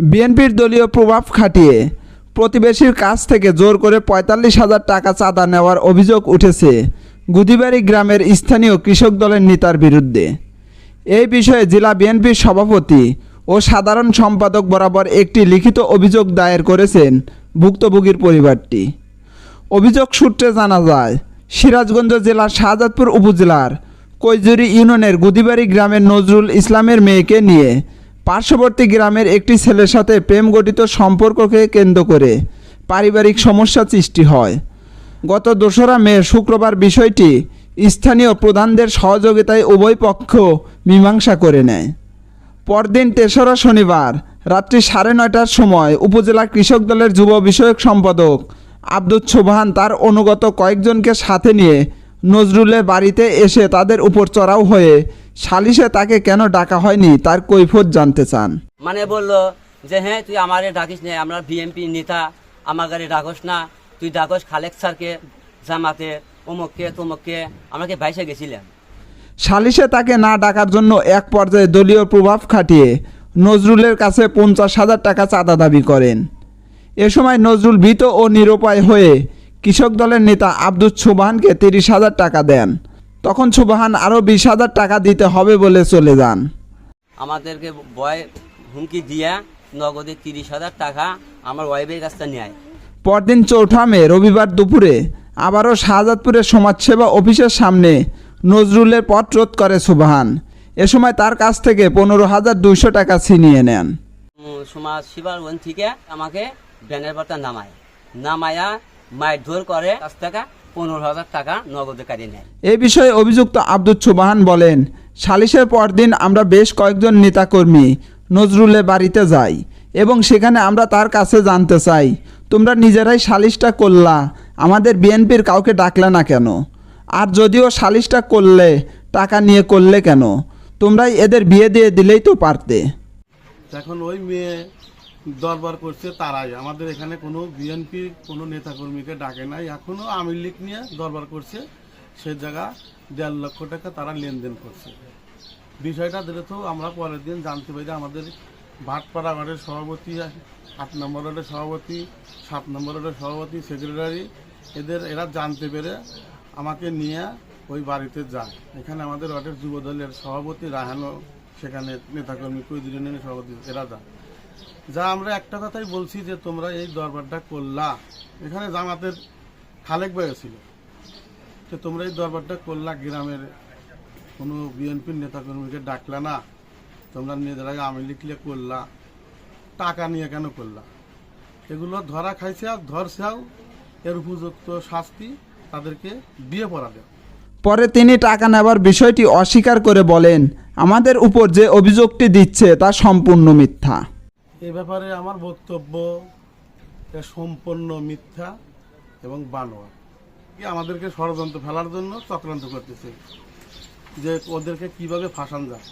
বিএনপির দলীয় প্রভাব খাটিয়ে প্রতিবেশীর কাছ থেকে জোর করে পঁয়তাল্লিশ হাজার টাকা চাঁদা নেওয়ার অভিযোগ উঠেছে গুদিবাড়ি গ্রামের স্থানীয় কৃষক দলের নেতার বিরুদ্ধে। এই বিষয়ে জেলা বিএনপির সভাপতি ও সাধারণ সম্পাদক বরাবর একটি লিখিত অভিযোগ দায়ের করেছেন ভুক্তভোগীর পরিবারটি। অভিযোগ সূত্রে জানা যায়, সিরাজগঞ্জ জেলার শাহজাদপুর উপজেলার কৈজুরি ইউনিয়নের গুদিবাড়ি গ্রামের নজরুল ইসলামের মেয়েকে নিয়ে পার্শ্ববর্তী গ্রামের একটি ছেলের সাথে প্রেম গঠিত সম্পর্ককে কেন্দ্র করে পারিবারিক সমস্যা সৃষ্টি হয়। গত দোসরা মে শুক্রবার বিষয়টি স্থানীয় প্রধানদের সহযোগিতায় উভয় পক্ষ মীমাংসা করে নেয়। পরদিন তেসরা শনিবার রাত্রি সাড়ে নয়টার সময় উপজেলা কৃষক দলের যুব বিষয়ক সম্পাদক আব্দুল সোবহান তার অনুগত কয়েকজনকে সাথে নিয়ে নজরুলের বাড়িতে এসে তাদের উপর চড়াও হয়ে সালিশে তাকে কেন ডাকা হয়নি তার কৈফত জানতে চান। মানে বলল যে হ্যাঁ তুই আমারে ডাকিস নে আমরা বিএমপি নেতা আমার গাড়ি ডাকস না তুই ডাকস খালেক স্যারকে জামাতে অমুককে তমুককে আমাকে ভাইসে গেছিলাম? সালিশে তাকে না ডাকার জন্য এক পর্যায়ে দলীয় প্রভাব খাটিয়ে নজরুলের কাছে পঞ্চাশ হাজার টাকা চাঁদা দাবি করেন। এ সময় নজরুল ভীত ও নিরুপায় হয়ে কৃষক দলের নেতা আব্দুল সুবাহানকে তিরিশ হাজার টাকা দেন। তখন সুবাহান আরও বিশ হাজার টাকা দিতে হবে বলে চলে যান। আমাদেরকে বয় হুমকি দিয়া নগদে তিরিশ হাজার টাকা আমার ওয়াইফের কাছ থেকে নেয়। পরদিন চৌঠা মে রবিবার দুপুরে আবারও শাহজাদপুরের সমাজসেবা অফিসের সামনে নজরুলের পথ রোধ করে সুবাহান এ সময় তার কাছ থেকে পনেরো হাজার দুইশো টাকা ছিনিয়ে নেন। সমাজ সেবার ওখান থেকে আমাকে ব্যানের পাতা নামায়। নামায়া মায়ের ধর করে কাছ থেকে পনেরো হাজার টাকা নগদে কাটিয়ে নেয়। এ বিষয়ে অভিযুক্ত আব্দুল সুবাহান বলেন সালিশের পরদিন আমরা বেশ কয়েকজন নেতাকর্মী নজরুলের বাড়িতে যাই এবং সেখানে আমরা তার কাছে জানতে চাই তোমরা নিজেরাই সালিশটা করলা আমাদের বিএনপির কাউকে ডাকলে না কেন? আর যদিও সালিশটা করলে টাকা নিয়ে করলে কেন? তোমরাই এদের বিয়ে দিয়ে দিলেই তো পারতে। এখন ওই মেয়ে দরবার করছে তারাই। আমাদের এখানে কোনো বিএনপি, কোনো নেতাকর্মীকে ডাকে নাই। এখনও আমির লীগ নিয়ে দরবার করছে। সে জায়গা দেড় লক্ষ টাকা তারা লেনদেন করছে। বিষয়টা দিলে তো আমরা পরের দিন জানতে পারি আমাদের ভাটপাড়া ওয়ার্ডের সভাপতি, আট নম্বর ওয়ার্ডের সভাপতি, সাত নম্বর ওয়ার্ডের সভাপতি, সেক্রেটারি, এদের এরা জানতে পেরে আমাকে নিয়ে ওই বাড়িতে যায়। এখানে আমাদের ওয়ার্ডের যুবদলের সভাপতি রাহানো সেখানে নেতাকর্মী কৈদিন ইউনিয়নের সভাপতি, এরা যায়। যা আমরা একটা কথাই বলছি যে তোমরা এই দরবারটা করলা। এখানে জামাতের খালেক ভাই ছিল। যে তোমরা এই দরবারটা করলা, গ্রামের কোনো বিএনপির নেতাকর্মীকে ডাকলা না। তোমরা নিজেরা আমি লিখলে করলা। টাকা নিয়ে কেন করলা? এগুলো ধরা খাইছেও ধরছেও এর উপযুক্ত শাস্তি তাদেরকে দিয়ে পড়া দেয় পরে তিনি টাকা নেবার বিষয়টি অস্বীকার করে বলেন, আমাদের উপর যে অভিযোগটি দিচ্ছে তা সম্পূর্ণ মিথ্যা। এ ব্যাপারে আমার বক্তব্য সম্পূর্ণ মিথ্যা এবং বানোয়া আমাদেরকে ষড়যন্ত্র ফেলার জন্য চক্রান্ত করতেছে যে ওদেরকে কীভাবে ফাঁসান যায়।